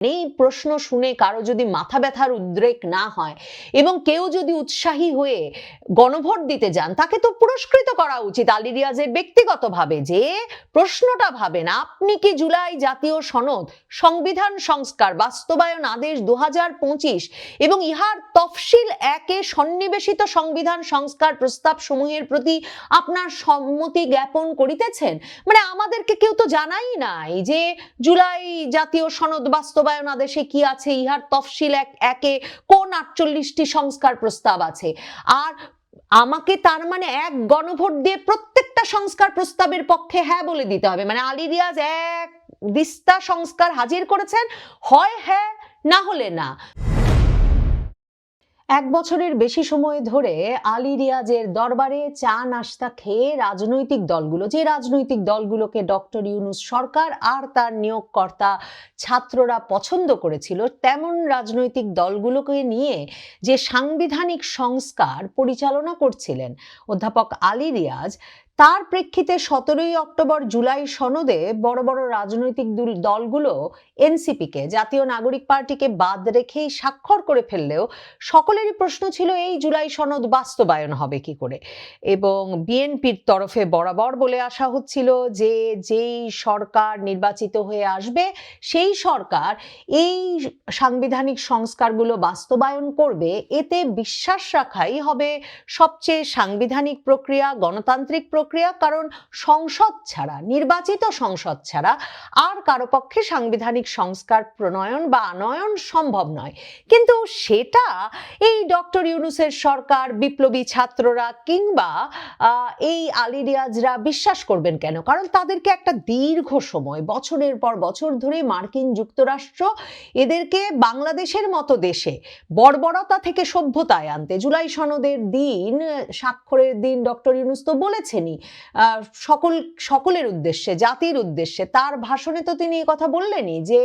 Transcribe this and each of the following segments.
এই প্রশ্ন শুনে কারও যদি মাথা ব্যথার উদ্রেক না হয় এবং কেউ যদি উৎসাহী হয়ে গণভোট দিতে যান, তাকে তো পুরস্কৃত করা উচিত আলী রিয়াজের ব্যক্তিগতভাবে যে প্রশ্নটা ভাবেন, আপনি কি জুলাই জাতীয় সনদ, সংবিধান সংস্কার, বাস্তবায়ন আদেশ দু হাজার পঁচিশ এবং ইহার তফসিল একে সন্নিবেশিত সংবিধান সংস্কার প্রস্তাব সমূহের প্রতি আপনার সম্মতি জ্ঞাপন করিতেছেন? মানে আমাদেরকে কেউ তো জানাই নাই যে জুলাই জাতীয় সনদ বাস্তবায়ন আদেশে কি আছে? ইহার তফসিল এক একে কোন আটচল্লিশটি সংস্কার প্রস্তাব আছে? আর আমাকে তার মানে এক গণভোট দিয়ে প্রত্যেকটা সংস্কার প্রস্তাবের পক্ষে হ্যাঁ বলে দিতে হবে। মানে আলী রিয়াজ এক দিস্তা সংস্কার হাজির করেছেন, হয় হ্যাঁ না হলে না। এক বছরের বেশি সময় ধরে আলী রিয়াজের দরবারে চা নাস্তা খেয়ে রাজনৈতিক দলগুলো, যে রাজনৈতিক দলগুলোকে ডক্টর ইউনুস সরকার আর তার নিয়োগকর্তা ছাত্ররা পছন্দ করেছিল, তেমন রাজনৈতিক দলগুলোকে নিয়ে যে সাংবিধানিক সংস্কার পরিচালনা করছিলেন অধ্যাপক আলী রিয়াজ তার প্রেক্ষিতে সতেরোই অক্টোবর জুলাই সনদে বড় বড় রাজনৈতিক দুল- দলগুলো এনসিপিকে, জাতীয় নাগরিক পার্টিকে বাদ রেখেই স্বাক্ষর করে ফেললেও সকলেরই প্রশ্ন ছিল, এই জুলাই সনদ বাস্তবায়ন হবে কি করে? এবং বিএনপির তরফে বরাবর বলে আসা হচ্ছিল যে, যেই সরকার নির্বাচিত হয়ে আসবে, সেই সরকার এই সাংবিধানিক সংস্কারগুলো বাস্তবায়ন করবে, এতে বিশ্বাস রাখাই হবে সবচেয়ে সাংবিধানিক প্রক্রিয়া, গণতান্ত্রিক প্রক্রিয়া কারণ সংসদ ছাড়া, নির্বাচিত সংসদ ছাড়া আর কারও পক্ষে সাংবিধানিক সংস্কার, প্রণয়ন বা আনয়ন সম্ভব নয়। কিন্তু সেটা এই ডক্টর ইউনুসের সরকার, বিপ্লবী ছাত্ররা কিংবা এই আলী রিয়াজরা বিশ্বাস করবেন কেন? কারণ তাদেরকে একটা দীর্ঘ সময়, বছরের পর বছর ধরে মার্কিন যুক্তরাষ্ট্র এদেরকে বাংলাদেশের মতো দেশে বর্বরতা থেকে সভ্যতায় আনতে, জুলাই সনদের দিন, স্বাক্ষরের দিন ডক্টর ইউনুস তো বলেছেনই সকল, সকলের উদ্দেশ্যে, জাতির উদ্দেশ্যে, তার ভাষণে তো তিনি কথা বললেনই যে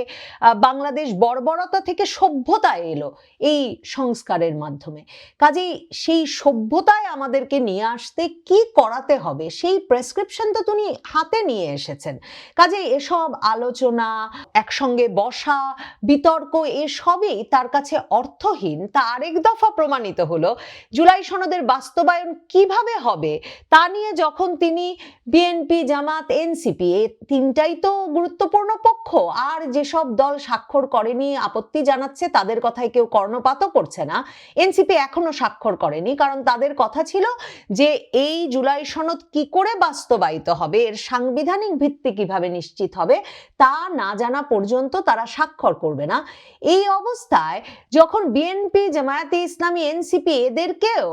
বাংলাদেশ বর্বরতা থেকে সভ্যতায় এলো এই সংস্কারের মাধ্যমে। কাজেই সেই সভ্যতায় আমাদেরকে নিয়ে আসতে কি করাতে হবে, সেই প্রেসক্রিপশন তো তিনি হাতে নিয়ে এসেছেন। কাজেই এসব আলোচনা, একসঙ্গে বসা, বিতর্ক এসবই তার কাছে অর্থহীন। তা আরেক দফা প্রমাণিত হলো, জুলাই সনদের বাস্তবায়ন কীভাবে হবে তা নিয়ে যখন তিনি বিএনপি জামাত এনসিপি এই তিনটাই তো গুরুত্বপূর্ণ পক্ষ। আর যেসব দল স্বাক্ষর করেনি, আপত্তি জানাচ্ছে, তাদের কথায় কেউ কর্ণপাতও করছে না। এনসিপি এখনও স্বাক্ষর করেনি, কারণ তাদের কথা ছিল যে এই জুলাই সনদ কি করে বাস্তবায়িত হবে, এর সাংবিধানিক ভিত্তি কীভাবে নিশ্চিত হবে, তা না জানা পর্যন্ত তারা স্বাক্ষর করবে না। এই অবস্থায় যখন বিএনপি জামায়াতে ইসলামী এনসিপি এদেরকেও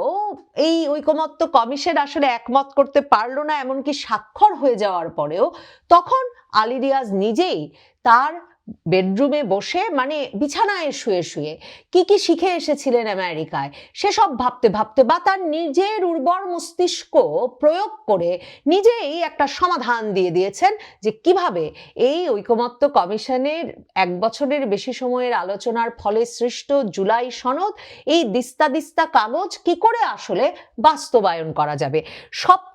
এই ঐকমত্য কমিশন আসলে একমত করতে পারল না, এমনকি স্বাক্ষর হয়ে যাওয়ার পরেও। তখন আলী রিয়াজ নিজেই তার বেডরুমে বসে মানে বিছানায় শুয়ে শুয়ে, কি কি শিখে এসেছিলেন আমেরিকায়? সেসব ভাবতে ভাবতে বা তার নিজের উর্বর মস্তিষ্ক প্রয়োগ করে নিজেই একটা সমাধান দিয়ে দিয়েছেন যে কীভাবে এই ঐকমত্য কমিশনের এক বছরের বেশি সময়ের আলোচনার ফলে সৃষ্ট জুলাই সনদ, এই দিস্তা দিস্তা কাগজ কি করে আসলে বাস্তবায়ন করা যাবে?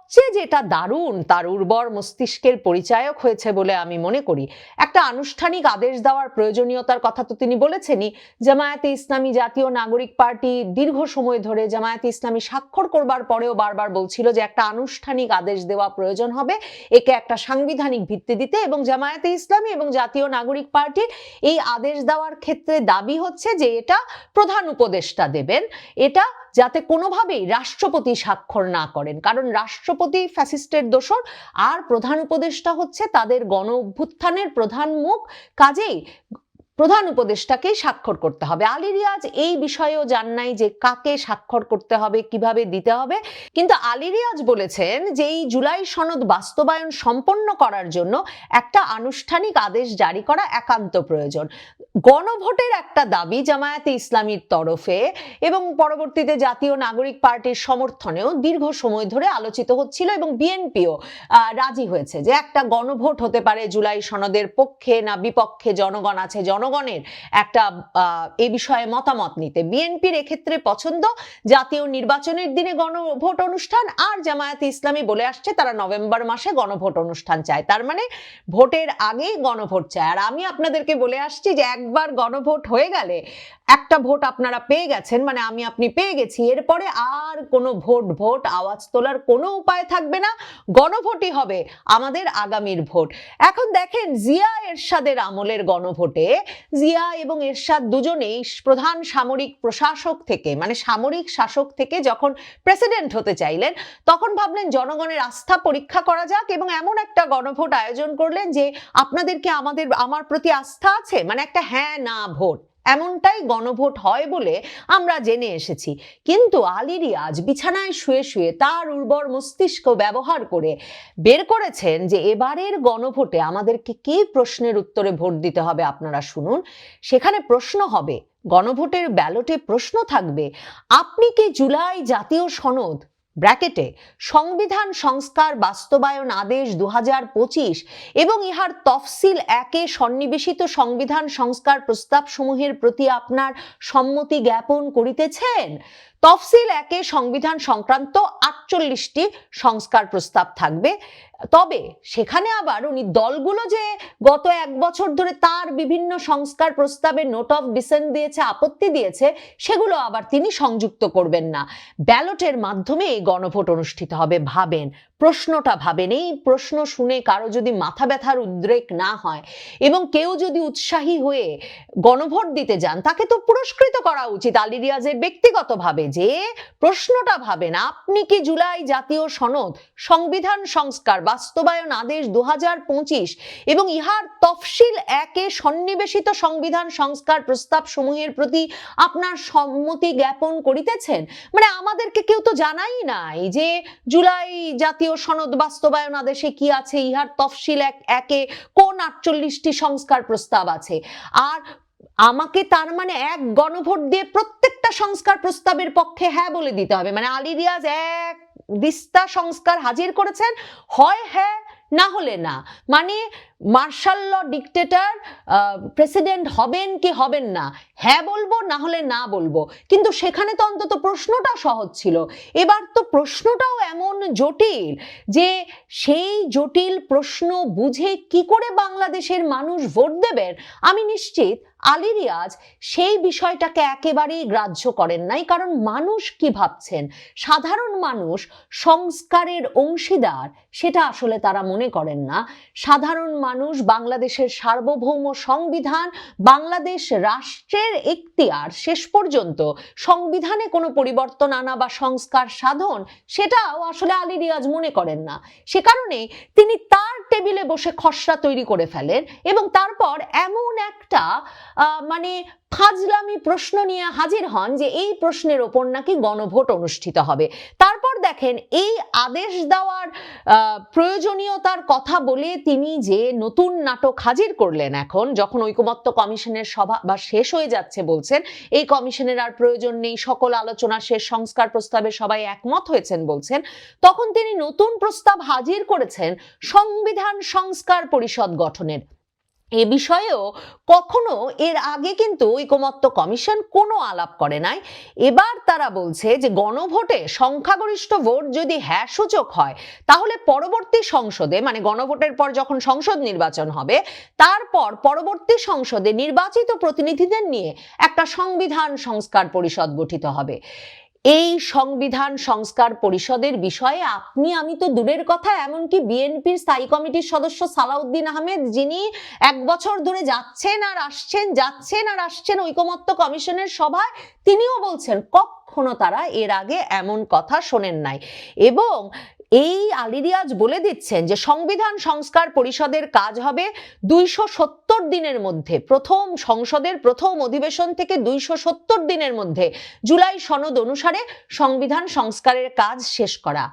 সবচেয়ে যেটা দারুণ, তার উর্বর মস্তিষ্কের পরিচায়ক হয়েছে বলে আমি মনে করি। একটা আনুষ্ঠানিক আদেশ দেওয়ার প্রয়োজনীয়তার কথা তো তিনি বলেছেনই, জামায়াতে ইসলামী জাতীয় নাগরিক পার্টি দীর্ঘ সময় ধরে জামায়াতে ইসলামী স্বাক্ষর করবার পরেও বারবার বলছিল যে একটা আনুষ্ঠানিক আদেশ দেওয়া প্রয়োজন হবে, একে একটা সাংবিধানিক ভিত্তি দিতে এবং জামায়াতে ইসলামী এবং জাতীয় নাগরিক পার্টির এই আদেশ দেওয়ার ক্ষেত্রে দাবি হচ্ছে যে এটা প্রধান উপদেষ্টা দেবেন, এটা যাতে কোনোভাবেই রাষ্ট্রপতি স্বাক্ষর না করেন। কারণ রাষ্ট্রপতি ফ্যাসিস্টের দোষর, আর প্রধান উপদেষ্টা হচ্ছে তাদের গণ অভ্যুত্থানের প্রধান মুখ। কাজেই প্রধান উপদেষ্টাকেই স্বাক্ষর করতে হবে। আলী রিয়াজ এই বিষয়েও জান নাই যে কাকে স্বাক্ষর করতে হবে, কীভাবে দিতে হবে। কিন্তু আলী রিয়াজ বলেছেন যে এই জুলাই সনদ বাস্তবায়ন সম্পন্ন করার জন্য একটা আনুষ্ঠানিক আদেশ জারি করা একান্ত প্রয়োজন। গণভোটের একটা দাবি জামায়াতে ইসলামীর তরফে এবং পরবর্তীতে জাতীয় নাগরিক পার্টির সমর্থনেও দীর্ঘ সময় ধরে আলোচিত হচ্ছিল এবং বিএনপিও রাজি হয়েছে যে একটা গণভোট হতে পারে জুলাই সনদের পক্ষে না বিপক্ষে, জনগণ আছে, জনগণ জনগণের একটা এ বিষয়ে মতামত নিতে। বিএনপির এক্ষেত্রে পছন্দ? জাতীয় নির্বাচনের দিনে গণভোট অনুষ্ঠান? আর জামায়াতে ইসলামী বলে আসছে তারা নভেম্বর মাসে গণভোট অনুষ্ঠান চায়। তার মানে ভোটের আগেই গণভোট চায়। আর আমি আপনাদেরকে বলে আসছি যে একবার গণভোট হয়ে গেলে একটা ভোট আপনারা পেয়ে গেছেন মানে আমি আপনি পেয়ে গেছি। এরপরে আর কোনো ভোট ভোট, আওয়াজ তোলার কোনো উপায় থাকবে না। গণভোটই হবে আমাদের আগামীর ভোট। এখন দেখেন, জিয়া এরশাদের আমলের গণভোটে, জিয়া এবং এরশাদ দুজনেই প্রধান সামরিক প্রশাসক থেকে মানে সামরিক শাসক থেকে যখন প্রেসিডেন্ট হতে চাইলেন, তখন ভাবলেন জনগণের আস্থা পরীক্ষা করা যাক এবং এমন একটা গণভোট আয়োজন করলেন যে আপনাদেরকে আমাদের, আমার প্রতি আস্থা আছে মানে একটা হ্যাঁ না ভোট। এমনটাই গণভোট হয় বলে আমরা জেনে এসেছি। কিন্তু আলী রিয়াজ বিছানায় শুয়ে শুয়ে তার উর্বর মস্তিষ্ক ব্যবহার করে বের করেছেন যে এবারের গণভোটে আমাদেরকে কি প্রশ্নের উত্তরে ভোট দিতে হবে আপনারা শুনুন। সেখানে প্রশ্ন হবে, গণভোটের ব্যালটে প্রশ্ন থাকবে, আপনি কি জুলাই জাতীয় সনদ ব্র্যাকেটে সংবিধান সংস্কার বাস্তবায়ন আদেশ দু হাজার পঁচিশ এবং ইহার তফসিল একে সন্নিবেশিত সংবিধান সংস্কার প্রস্তাবসমূহের প্রতি আপনার সম্মতি জ্ঞাপন করিতেছেন? তফসিল একে সংবিধান সংক্রান্ত আটচল্লিশটি সংস্কার প্রস্তাব থাকবে। তবে সেখানে আবার উনি দলগুলো যে গত এক বছর ধরে তার বিভিন্ন সংস্কার প্রস্তাবে নোট অফ ডিসেন্ট দিয়েছে, আপত্তি দিয়েছে, সেগুলো আবার তিনি সংযুক্ত করবেন না। ব্যালটের মাধ্যমে এই গণভোট অনুষ্ঠিত হবে, ভাবেন প্রশ্নটা ভাবেন এই প্রশ্ন শুনে কারও যদি মাথা ব্যথার উদ্রেক না হয় এবং কেউ যদি উৎসাহী হয়ে গণভোট দিতে যান, তাকে তো পুরস্কৃত করা উচিত আলী রিয়াজের ব্যক্তিগতভাবে যে প্রশ্নটা ভাবেন আপনি কি জুলাই জাতীয় সনদ, সংবিধান সংস্কার, বাস্তবায়ন আদেশ দু হাজার পঁচিশ এবং ইহার তফসিল একে সন্নিবেশিত সংবিধান সংস্কার প্রস্তাব সমূহের প্রতি আপনার সম্মতি জ্ঞাপন করিতেছেন? মানে আমাদেরকে কেউ তো জানাই নাই যে জুলাই জাতীয় সনদ বাস্তবায়ন আদেশে কি আছে? ইহার তফসিল এক একে কোন আটচল্লিশটি সংস্কার প্রস্তাব আছে? আর আমাকে তার মানে এক গণভোট দিয়ে প্রত্যেকটা সংস্কার প্রস্তাবের পক্ষে হ্যাঁ বলে দিতে হবে। মানে আলী রিয়াজ এক দিস্তা সংস্কার হাজির করেছেন, হয় হ্যাঁ না হলে না। মানে মার্শাল ল ডিকটেটর প্রেসিডেন্ট হবেন কি হবেন না? হ্যাঁ বলব, না হলে না বলব। কিন্তু সেখানে তো অন্তত প্রশ্নটা সহজ ছিল। এবার তো প্রশ্নটাও এমন জটিল যে সেই জটিল প্রশ্ন বুঝে কি করে বাংলাদেশের মানুষ ভোট দেবেন? আমি নিশ্চিত আলী রিয়াজ সেই বিষয়টাকে একেবারেই গ্রাহ্য করেন নাই। কারণ মানুষ কি ভাবছেন? সাধারণ মানুষ সংস্কারের অংশীদার, সেটা আসলে তারা মনে করেন না। সাধারণ মানুষ, বাংলাদেশের সার্বভৌম সংবিধান, বাংলাদেশ রাষ্ট্রের এখতিয়ার শেষ পর্যন্ত সংবিধানে কোনো পরিবর্তন আনা বা সংস্কার সাধন সেটাও আসলে আলী রিয়াজ মনে করেন না। সে কারণে তিনি তার টেবিলে বসে খসড়া তৈরি করে ফেলেন এবং তারপর এমন একটা মানে ফাজলামি প্রশ্ন নিয়ে হাজির হন যে এই প্রশ্নের ওপর নাকি গণভোট অনুষ্ঠিত হবে। তারপর দেখেন এই আদেশ দেওয়ার প্রয়োজনীয়তার কথা বলে তিনি যে নতুন নাটক হাজির করলেন এখন, যখন ঐকমত্য কমিশনের সভা বা শেষ হয়ে যাচ্ছে বলছেন, এই কমিশনের আর প্রয়োজন নেই, সকল আলোচনা শেষ, সংস্কার প্রস্তাবে সবাই একমত হয়েছেন বলছেন, তখন তিনি নতুন প্রস্তাব হাজির করেছেন সংবিধান সংস্কার পরিষদ গঠনের। এ বিষয়েও কখনো এর আগে কিন্তু ঐকমত্য কমিশন কোনো আলাপ করে নাই। এবার তারা বলছে যে গণভোটে সংখ্যাগরিষ্ঠ ভোট যদি হ্যাঁ সূচক হয়, তাহলে পরবর্তী সংসদে মানে গণভোটের পর যখন সংসদ নির্বাচন হবে, তারপর পরবর্তী সংসদে নির্বাচিত প্রতিনিধিদের নিয়ে একটা সংবিধান সংস্কার পরিষদ গঠিত হবে। এই সংবিধান সংস্কার পরিষদের বিষয়ে আপনি, আমি তো দূরের কথা, এমনকি বিএনপির স্থায়ী কমিটির সদস্য সালাউদ্দিন আহমেদ, যিনি এক বছর ধরে যাচ্ছেন আর আসছেন, যাচ্ছেন আর আসছেন ঐকমত্য কমিশনের সভায়, তিনিও বলছেন কখনো তারা এর আগে এমন কথা শোনেন নাই। এবং এই আলিরিয়াজ বলে দিচ্ছেন যে সংবিধান সংস্কার পরিষদের কাজ হবে দুইশো সত্তর দিনের মধ্যে। প্রথম সংসদের প্রথম অধিবেশন থেকে দুইশো সত্তর দিনের মধ্যে। জুলাই সনদ অনুসারে সংবিধান সংস্কারের কাজ শেষ করা।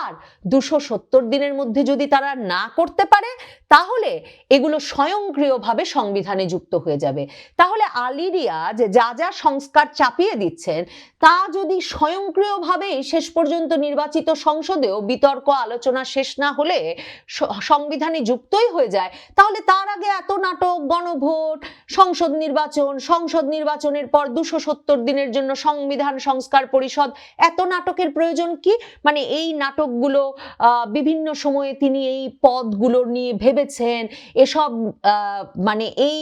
আর দুশো সত্তর দিনের মধ্যে যদি তারা না করতে পারে, তাহলে এগুলো স্বয়ংক্রিয়ভাবে সংবিধানে যুক্ত হয়ে যাবে। তাহলে আলী রিয়াজ যা যা সংস্কার চাপিয়ে দিচ্ছেন, তা যদি স্বয়ংক্রিয়ভাবেই শেষ পর্যন্ত নির্বাচিত সংসদেও বিতর্ক, আলোচনা শেষ না হলে সংবিধানে যুক্তই হয়ে যায়। তাহলে তার আগে এত নাটক, গণভোট, সংসদ নির্বাচন, সংসদ নির্বাচনের পর দুশো সত্তর দিনের জন্য সংবিধান সংস্কার পরিষদ, এত নাটকের প্রয়োজন কি? মানে এই নাটকগুলো বিভিন্ন সময়ে তিনি এই পদগুলো নিয়ে ভেবেছেন, এসব মানে এই,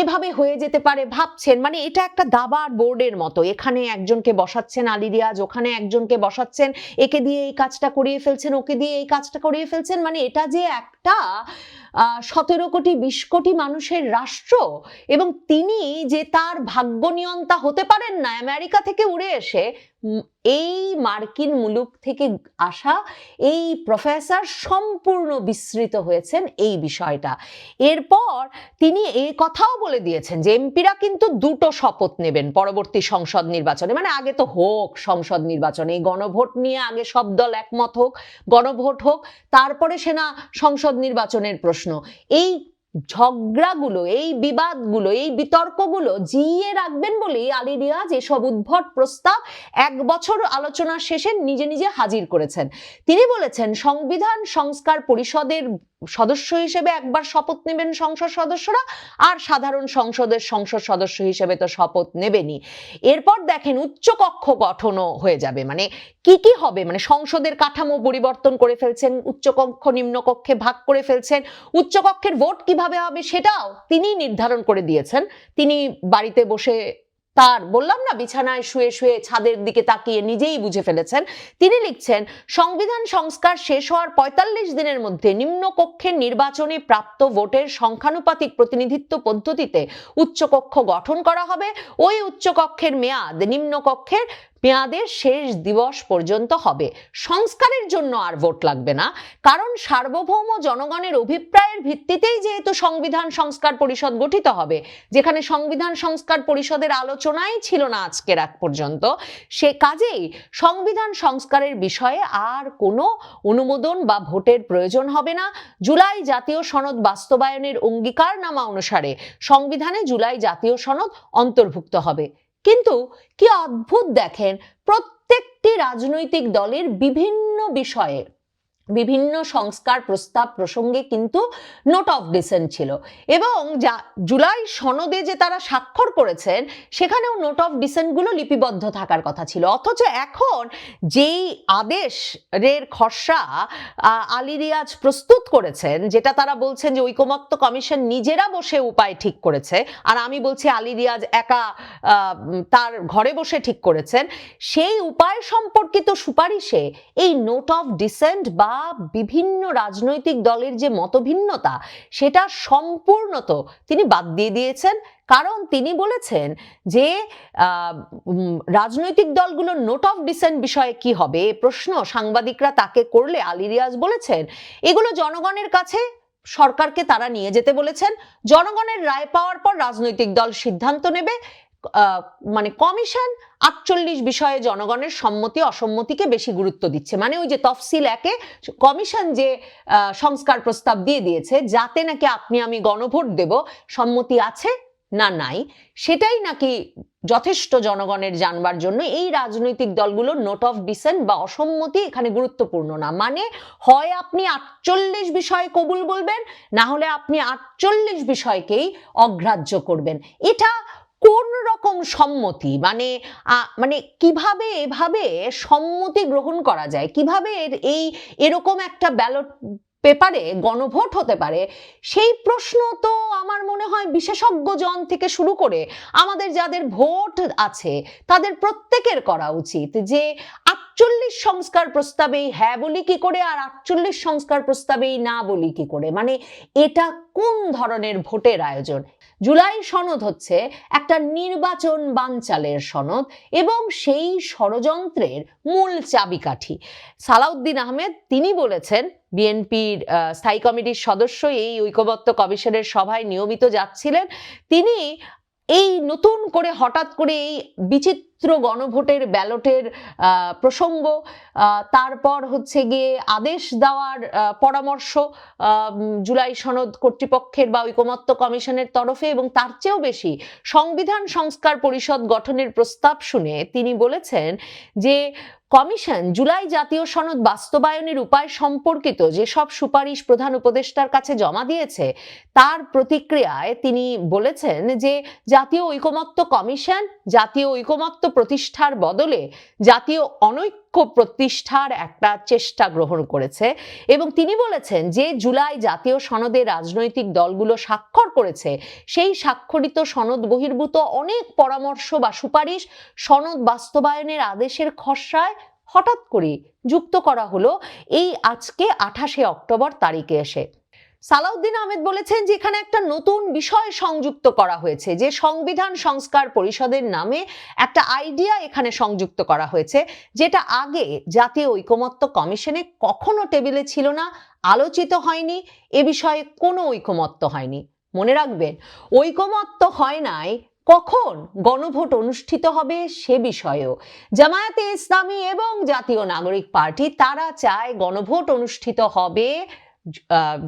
এভাবে হয়ে যেতে পারে, ভাবছেন। মানে এটা একটা দাবার বোর্ডের মতো। এখানে একজনকে বসাচ্ছেন আলী রিয়াজ, ওখানে একজনকে বসাচ্ছেন, একে দিয়ে এই কাজটা করিয়ে ফেলছেন ওকে দিয়ে এই কাজটা করিয়ে ফেলছেন মানে এটা যে একটা সতেরো কোটি, বিশ কোটি মানুষের রাষ্ট্র এবং তিনি যে তার ভাগ্য নিয়ন্তা হতে পারেন না, আমেরিকা থেকে উড়ে এসে এই মার্কিন মুলুক থেকে আসা এই প্রফেসর সম্পূর্ণ বিস্মৃত হয়েছেন এই বিষয়টা। এরপর তিনি এই কথাও বলে দিয়েছেন যে, এমপিরা কিন্তু দুটো শপথ নেবেন পরবর্তী সংসদ নির্বাচনে। মানে আগে তো হোক সংসদ নির্বাচনে এই গণভোট নিয়ে আগে সব দল একমত হোক, গণভোট হোক, তারপরে সেনা সংসদ নির্বাচনের প্রশ্ন এই ঝগড়াগুলো, এই বিবাদগুলো, এই বিতর্কগুলো জিইয়ে রাখবেন বলেই আলী রিয়াজ এসব উদ্ভট প্রস্তাব এক বছর আলোচনা শেষে নিজে নিজে হাজির করেছেন। তিনি বলেছেন, সংবিধান সংস্কার পরিষদের সদস্য হিসেবে একবার শপথ নেবেন সংসদ সদস্যরা, আর সাধারণ সংসদের সংসদ সদস্য হিসেবে তো শপথ নেবেনই। এরপর দেখেন উচ্চকক্ষ গঠনও হয়ে যাবে। মানে কি কি হবে? মানে সংসদের কাঠামো পরিবর্তন করে ফেলছেন উচ্চকক্ষ নিম্নকক্ষে ভাগ করে ফেলছেন উচ্চকক্ষের ভোট কীভাবে হবে সেটাও তিনি নির্ধারণ করে দিয়েছেন। তিনি বাড়িতে বসে তার, বললাম না, বিছানায় শুয়ে শুয়ে ছাদের দিকে তাকিয়ে নিজেই বুঝে ফেলেছেন। তিনি লিখছেন, সংবিধান সংস্কার শেষ হওয়ার পঁয়তাল্লিশ দিনের মধ্যে নিম্নকক্ষের নির্বাচনে প্রাপ্ত ভোটের সংখ্যানুপাতিক প্রতিনিধিত্ব পদ্ধতিতে উচ্চকক্ষ গঠন করা হবে। ওই উচ্চকক্ষের মেয়াদ নিম্নকক্ষের মেয়াদের শেষ দিবস পর্যন্ত হবে। সংস্কারের জন্য আর ভোট লাগবে না। কারণ সার্বভৌম জনগণের অভিপ্রায়ের ভিত্তিতেই যেহেতু সংবিধান সংস্কার পরিষদ গঠিত হবে, যেখানে সংবিধান সংস্কার পরিষদের আলোচনাই ছিল না আজকের আগ পর্যন্ত, সে কাজেই সংবিধান সংস্কারের বিষয়ে আর কোনো অনুমোদন বা ভোটের প্রয়োজন হবে না। জুলাই জাতীয় সনদ বাস্তবায়নের অঙ্গীকারনামা অনুসারে সংবিধানে জুলাই জাতীয় সনদ অন্তর্ভুক্ত হবে। কিন্তু কি অদ্ভুত দেখেন প্রত্যেকটি রাজনৈতিক দলের বিভিন্ন বিষয়ে। বিভিন্ন সংস্কার প্রস্তাব প্রসঙ্গে কিন্তু নোট অফ ডিসেন্ট ছিল। এবং যা জুলাই সনদে যে তারা স্বাক্ষর করেছেন, সেখানেও নোট অফ ডিসেন্টগুলো লিপিবদ্ধ থাকার কথা ছিল। অথচ এখন যেই আদেশের খসড়া আলী রিয়াজ প্রস্তুত করেছেন, যেটা তারা বলছেন যে ঐকমত্য কমিশন নিজেরা বসে উপায় ঠিক করেছে, আর আমি বলছি আলী রিয়াজ একা তার ঘরে বসে ঠিক করেছেন, সেই উপায় সম্পর্কিত সুপারিশে এই নোট অফ ডিসেন্ট বা বিভিন্ন রাজনৈতিক দলের যে মতভিন্নতা, সেটা সম্পূর্ণত তিনি বাদ দিয়ে দিয়েছেন। কারণ তিনি বলেছেন যে রাজনৈতিক দলগুলোর নোট অফ ডিসেন্ট বিষয়ে কি হবে? প্রশ্ন সাংবাদিকরা তাকে করলে আলী রিয়াজ বলেছেন, এগুলো জনগণের কাছে সরকারকে তারা নিয়ে যেতে বলেছেন। জনগণের রায় পাওয়ার পর রাজনৈতিক দল সিদ্ধান্ত নেবে। মানে কমিশন আটচল্লিশ বিষয়ে জনগণের সম্মতি, অসম্মতিকে বেশি গুরুত্ব দিচ্ছে। মানে ওই যে তফসিল একে কমিশন যে সংস্কার প্রস্তাব দিয়ে দিয়েছে, যাতে নাকি আপনি, আমি গণভোট দেব, সম্মতি আছে না নাই, সেটাই নাকি যথেষ্ট জনগণের জানবার জন্য এই রাজনৈতিক দলগুলো নোট অফ ডিসেন্ট বা অসম্মতি এখানে গুরুত্বপূর্ণ না। মানে হয় আপনি আটচল্লিশ বিষয়ে কবুল বলবেন, না হলে আপনি আটচল্লিশ বিষয়কেই অগ্রাহ্য করবেন। এটা কোন রকম সম্মতি? মানে মানে কীভাবে এভাবে সম্মতি গ্রহণ করা যায়? কীভাবে এই এরকম একটা ব্যালট পেপারে গণভোট হতে পারে? সেই প্রশ্ন তো আমার মনে হয় বিশেষজ্ঞজন থেকে শুরু করে আমাদের যাদের ভোট আছে, তাদের প্রত্যেকের করা উচিত যে আটচল্লিশ সংস্কার প্রস্তাবেই হ্যাঁ বলি কি করে, আর আটচল্লিশ সংস্কার প্রস্তাবেই না বলি কি করে? মানে এটা কোন ধরনের ভোটের আয়োজন? জুলাই সনদ হচ্ছে একটা নির্বাচন বানচালের সনদ এবং সেই ষড়যন্ত্রের মূল চাবিকাঠি। সালাউদ্দিন আহমেদ, তিনি বলেছেন, বিএনপির স্থায়ী কমিটির সদস্য এই ঐকমত্য কমিশনের সভায় নিয়মিত যাচ্ছিলেন। তিনি এই নতুন করে হঠাৎ করে এই বিচিত্র বিচিত্র গণভোটের ব্যালটের প্রসঙ্গ তারপর হচ্ছে গিয়ে আদেশ দেওয়ার পরামর্শ জুলাই সনদ কর্তৃপক্ষের বা ঐকমত্য কমিশনের তরফে এবং তার চেয়েও বেশি সংবিধান সংস্কার পরিষদ গঠনের প্রস্তাব শুনে তিনি বলেছেন যে কমিশন জুলাই জাতীয় সনদ বাস্তবায়নের উপায় সম্পর্কিত যেসব সুপারিশ প্রধান উপদেষ্টার কাছে জমা দিয়েছে, তার প্রতিক্রিয়ায় তিনি বলেছেন যে জাতীয় ঐকমত্য কমিশন, জাতীয় ঐকমত্য প্রতিষ্ঠার বদলে জাতীয় অনৈক্য প্রতিষ্ঠার একটা চেষ্টা গ্রহণ করেছে এবং তিনি বলেছেন যে জুলাই জাতীয় সনদে রাজনৈতিক দলগুলো স্বাক্ষর করেছে, সেই স্বাক্ষরিত সনদ বহির্ভূত অনেক পরামর্শ বা সুপারিশ সনদ বাস্তবায়নের আদেশের খসড়ায় হঠাৎ করে যুক্ত করা হলো। এই আজকে আঠাশে অক্টোবর তারিখে এসে। সালাউদ্দিন আহমেদ বলেছেন যে এখানে একটা নতুন বিষয় সংযুক্ত করা হয়েছে, যে সংবিধান সংস্কার পরিষদের নামে একটা আইডিয়া এখানে সংযুক্ত করা হয়েছে, যেটা আগে জাতীয় ঐকমত্য কমিশনে কখনো টেবিলে ছিল না, আলোচিত হয়নি, এ বিষয়ে কোনো ঐকমত্য হয়নি। মনে রাখবেন, ঐকমত্য হয় নাই, কখন গণভোট অনুষ্ঠিত হবে সে বিষয়েও। জামায়াতে ইসলামী এবং জাতীয় নাগরিক পার্টি, তারা চায় গণভোট অনুষ্ঠিত হবে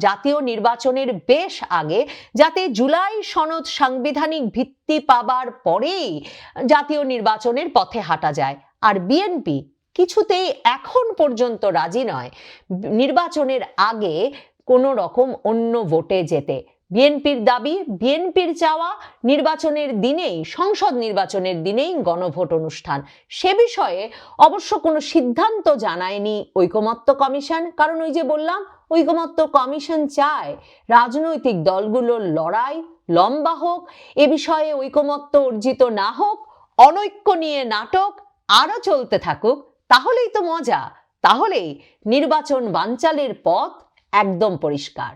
জাতীয় নির্বাচনের বেশ আগে, যাতে জুলাই সনদ সাংবিধানিক ভিত্তি পাবার পরেই জাতীয় নির্বাচনের পথে হাঁটা যায়। আর বিএনপি কিছুতেই এখন পর্যন্ত রাজি নয় নির্বাচনের আগে কোনো রকম অন্য ভোটে যেতে। বিএনপির দাবি, বিএনপির চাওয়া নির্বাচনের দিনেই, সংসদ নির্বাচনের দিনেই গণভোট অনুষ্ঠান। সে বিষয়ে অবশ্য কোনো সিদ্ধান্ত জানায়নি ঐকমত্য কমিশন। কারণ ওই যে বললাম ঐকমত্য কমিশন চায় রাজনৈতিক দলগুলোর লড়াই লম্বা হোক, এ বিষয়ে ঐকমত্য অর্জিত না হোক, অনৈক্য নিয়ে নাটক আরও চলতে থাকুক, তাহলেই তো মজা, তাহলেই নির্বাচন বাঞ্চালের পথ একদম পরিষ্কার।